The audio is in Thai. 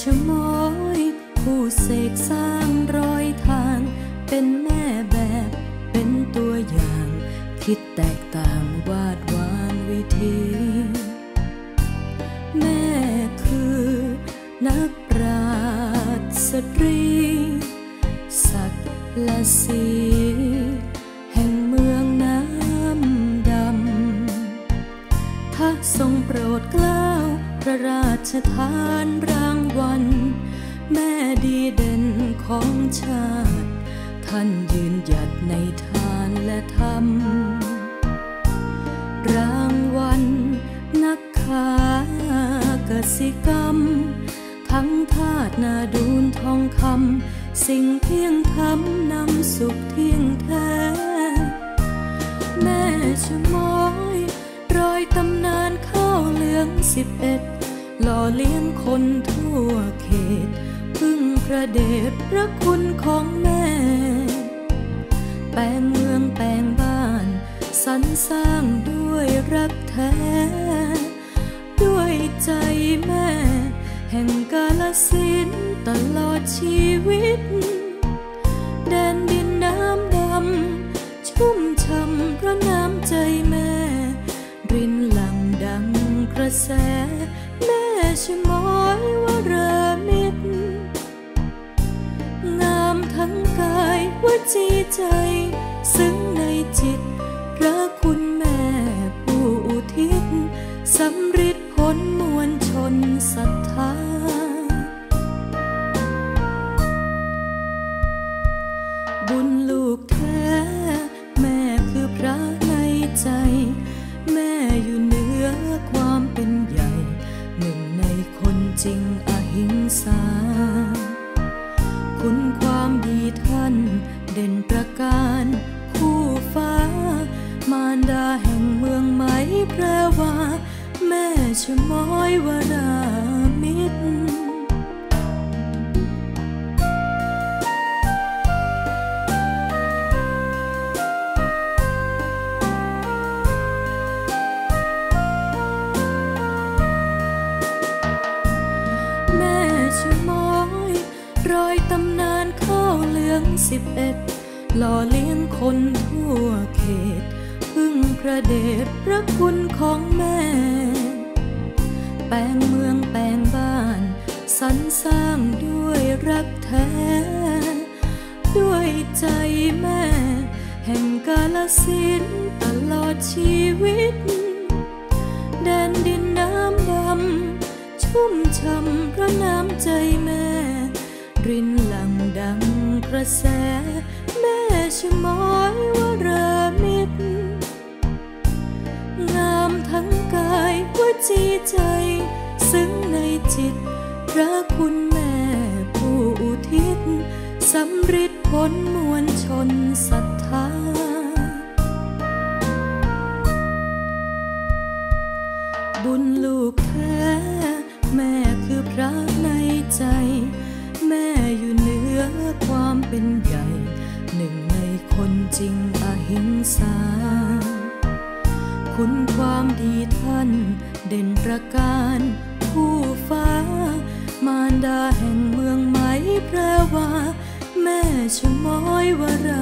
ชะม้อยผู้เสกสร้างรอยทาง เป็นแม่แบบเป็นตัวอย่าง คิดแตกต่างวาดวางวิธี แม่คือ นักปราชญ์สตรีสักและสีแห่งเมืองน้ำดำถ้าทรงโปรดกล้า พระราชทานรางวัล แม่ดีเด่นของชาติ ท่านยืนหยัดในทานและธรรม รางวัลนักขากสิกรรม ทั้งทาสนาดูนทองคำสิ่งเที่ยงธรรมนำ งสิบเอ็ดหล่อเลี้ยงคนทั่วเขต พึ่งพระเดชพระคุณของแม่ แปลงเมืองแปลงบ้านสรรสร้างด้วยรักแท้ ด้วยใจแม่ แห่งกาลสินตลอดชีวิต แส แม่ชะม้อยวารมิตรงามทั้งกายวจีใจ ซึ้งในจิต พระคุณแม่ผู้อุทิศสำริดผลมวลชนศรัทธาบุญลูกแท้แจริงอหิงสา คุณความดีท่านเด่นประการคู่ฟ้า มารดาแห่งเมืองไหมแปลว่า แม่ชะม้อยวรามิตร สิบเอ็ดหล่อเลี้ยงคนทั่วเขต พึ่งพระเดชพระคุณของแม่ แปลงเมืองแปลงบ้านสรรสร้างด้วยรักแท้ ด้วยใจแม่ แห่งกาลสินตลอดชีวิต แดนดินน้ำดำชุ่มช่ำพระน้ำใจแม่ รินหลังดัง กระแสแม่ชะม้อยวาระมิตงามทั้งกายวจีใจ ซึ้งในจิตพระคุณแม่ผู้อุทิศสำริดผลมวลชนศรัทธาบุญลูกแท้แม่ สาคุณความดีท่านเด่นประการผู้ฟ้ามารดาแห่งเมืองไหมแปลว่า แม่ชะม้อยวรา